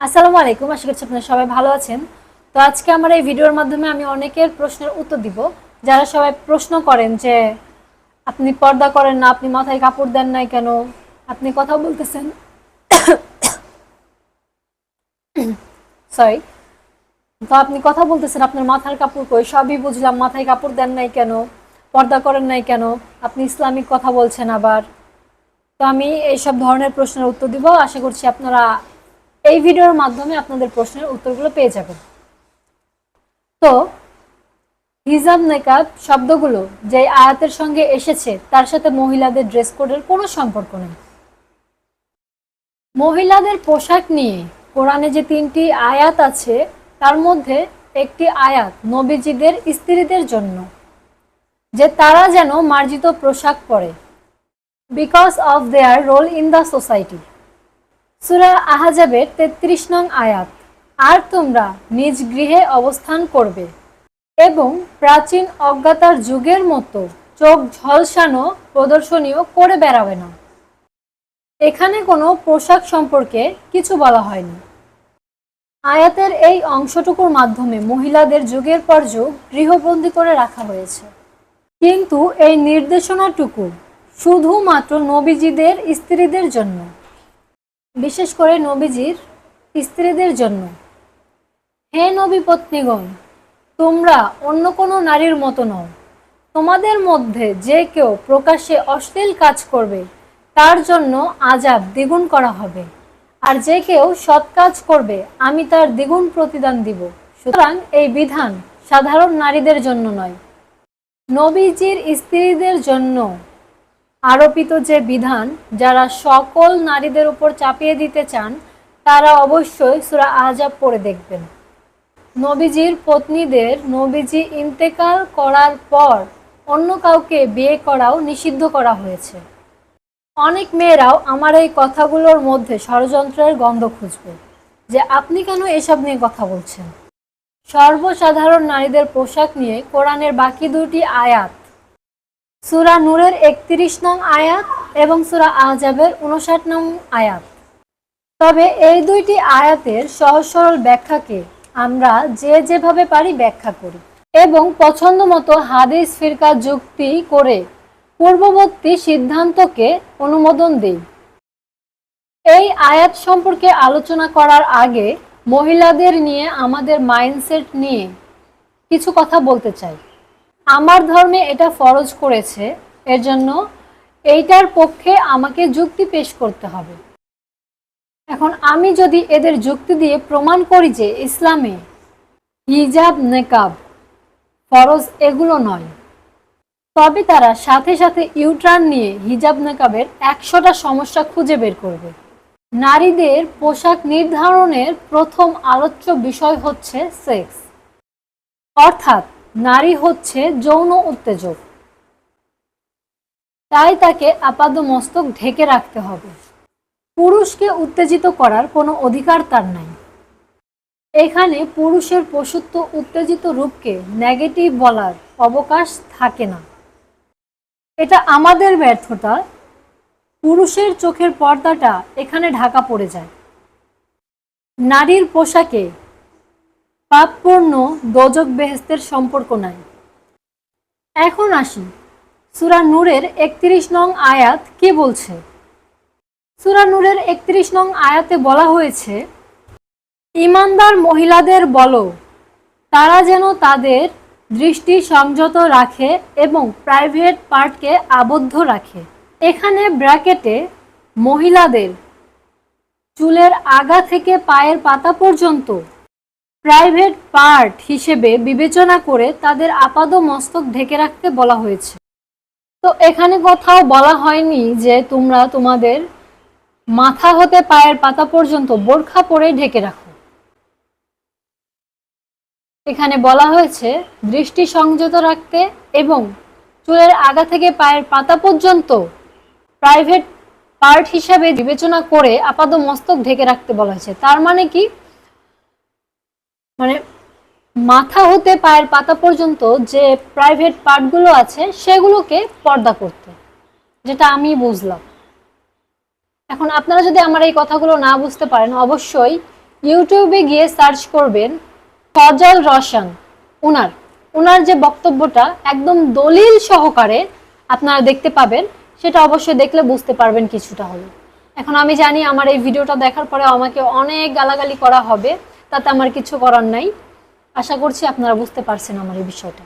আসসালামু আলাইকুম, আশা করছি আপনারা সবাই ভালো আছেন। তো আজকে আমার এই ভিডিওর মাধ্যমে আমি অনেকের প্রশ্নের উত্তর দিব। যারা সবাই প্রশ্ন করেন যে, আপনি পর্দা করেন না, আপনি মাথায় কাপড় দেন নাই কেন? আপনি কথা বলতেছেন। সরি তো আপনি কথা বলতেছেন, আপনার মাথার কাপড় কই? সবই বুঝলাম, মাথায় কাপড় দেন নাই কেন? পর্দা করেন নাই কেন? আপনি ইসলামিক কথা বলছেন আবার। তো আমি এইসব ধরনের প্রশ্নের উত্তর দিব। আশা করছি আপনারা এই ভিডিওর মাধ্যমে আপনাদের প্রশ্নের উত্তরগুলো পেয়ে যাবেন। তো, হিজাব নেকাব শব্দগুলো যে আয়াতের সঙ্গে এসেছে, তার সাথে মহিলাদের ড্রেস কোডের কোনো সম্পর্ক নেই। মহিলাদের পোশাক নিয়ে কোরআনে যে তিনটি আয়াত আছে, তার মধ্যে একটি আয়াত নবীজিদের স্ত্রীদের জন্য, যে তারা যেন মার্জিত পোশাক পরে because of their role in the society সুরা আহাজাবের তেত্রিশ নং আয়াত, আর তোমরা নিজ গৃহে অবস্থান করবে এবং প্রাচীন অজ্ঞাতার যুগের মতো চোখ ঝলসানো প্রদর্শনীয় করে বেড়াবে না। এখানে কোনো পোশাক সম্পর্কে কিছু বলা হয়নি। আয়াতের এই অংশটুকুর মাধ্যমে মহিলাদের যুগের পর যুগ গৃহবন্দী করে রাখা হয়েছে। কিন্তু এই নির্দেশনাটুকু শুধুমাত্র নবীজিদের, স্ত্রীদের জন্য। বিশেষ করে নবীজির স্ত্রীদের জন্য। হে নবী পত্নীগণ, তোমরা অন্য কোনো নারীর মতো নও। তোমাদের মধ্যে যে কেউ প্রকাশ্যে অশ্লীল কাজ করবে, তার জন্য আজাব দ্বিগুণ করা হবে। আর যে কেউ সৎ কাজ করবে, আমি তার দ্বিগুণ প্রতিদান দিব। সুতরাং এই বিধান সাধারণ নারীদের জন্য নয়। নবীজির স্ত্রীদের জন্য আরোপিত যে বিধান যারা সকল নারীদের উপর চাপিয়ে দিতে চান, তারা অবশ্যই সুরা আজাব পড়ে দেখবেন। নবীজির পত্নীদের নবীজি ইন্তেকাল করার পর অন্য কাউকে বিয়ে করাও নিষিদ্ধ করা হয়েছে। অনেক মেয়েরাও আমার এই কথাগুলোর মধ্যে ষড়যন্ত্রের গন্ধ খুঁজবে যে আপনি কেন এসব নিয়ে কথা বলছেন? সর্বসাধারণ নারীদের পোশাক নিয়ে কোরআনের বাকি দুটি আয়াত সুরা নূরের একত্রিশ নং আয়াত এবং সুরা আহজাবের উনষাট নং আয়াত। তবে এই দুইটি আয়াতের সহজ সরল ব্যাখ্যাকে আমরা যে যেভাবে পারি ব্যাখ্যা করি এবং পছন্দ মতো হাদিস, ফিরকা, যুক্তি করে পূর্ববর্তী সিদ্ধান্তকে অনুমোদন দেই। এই আয়াত সম্পর্কে আলোচনা করার আগে মহিলাদের নিয়ে আমাদের মাইন্ডসেট নিয়ে কিছু কথা বলতে চাই। আমার ধর্মে এটা ফরজ করেছে, এর জন্য এইটার পক্ষে আমাকে যুক্তি পেশ করতে হবে। এখন আমি যদি এদের যুক্তি দিয়ে প্রমাণ করি যে ইসলামে হিজাব, নেকাব ফরজ এগুলো নয়, তবে তারা সাথে সাথে ইউটার্ন নিয়ে হিজাব, নেকাবের একশোটা সমস্যা খুঁজে বের করবে। নারীদের পোশাক নির্ধারণের প্রথম আলোচ্য বিষয় হচ্ছে সেক্স। অর্থাৎ নারী হচ্ছে যৌন উত্তেজক। তাই তাকে আপাদ মস্তক ঢেকে রাখতে হবে। পুরুষকে উত্তেজিত করার কোনো অধিকার তার নাই। এখানে পুরুষের পশুত্ব উত্তেজিত রূপকে নেগেটিভ বলার অবকাশ থাকে না। এটা আমাদের ব্যর্থতা। পুরুষের চোখের পর্দাটা এখানে ঢাকা পড়ে যায়। নারীর পোশাকে পাপপূর্ণ দোজক বেহেস্তের সম্পর্ক নাই। এখন আসি। সুরা নূরের একত্রিশ নং আয়াত কি বলছে? সুরা নূরের একত্রিশ নং আয়াতে বলা হয়েছে, ইমানদার মহিলাদের বলো, তারা যেন তাদের দৃষ্টি সংযত রাখে এবং প্রাইভেট পার্টকে আবদ্ধ রাখে। এখানে ব্র্যাকেটে মহিলাদের চুলের আগা থেকে পায়ের পাতা পর্যন্ত প্রাইভেট পার্ট হিসেবে বিবেচনা করে তাদের আপাদ মস্তক ঢেকে রাখতে বলা হয়েছে। তো এখানে কোথাও বলা হয়নি যে তোমরা তোমাদের মাথা হতে পায়ের পাতা পর্যন্ত বোরখা পরে ঢেকে রাখো। এখানে বলা হয়েছে, দৃষ্টি সংযত রাখতে এবং চুলের আগা থেকে পায়ের পাতা পর্যন্ত প্রাইভেট পার্ট হিসাবে বিবেচনা করে আপাদ মস্তক ঢেকে রাখতে বলা হয়েছে। তার মানে কি? মানে মাথা হতে পায়ের পাতা পর্যন্ত যে প্রাইভেট পার্টগুলো আছে, সেগুলোকে পর্দা করতে। যেটা আমি বুঝলাম। এখন আপনারা যদি আমার এই কথাগুলো না বুঝতে পারেন, অবশ্যই ইউটিউবে গিয়ে সার্চ করবেন ফজল রসান উনার। উনার যে বক্তব্যটা একদম দলিল সহকারে আপনারা দেখতে পাবেন, সেটা অবশ্যই দেখলে বুঝতে পারবেন কিছুটা হলো এখন আমি জানি আমার এই ভিডিওটা দেখার পরে আমাকে অনেক গালাগালি করা হবে। তাতে আমার কিছু করার নাই। আশা করছি আপনারা বুঝতে পারছেন আমার এই বিষয়টা।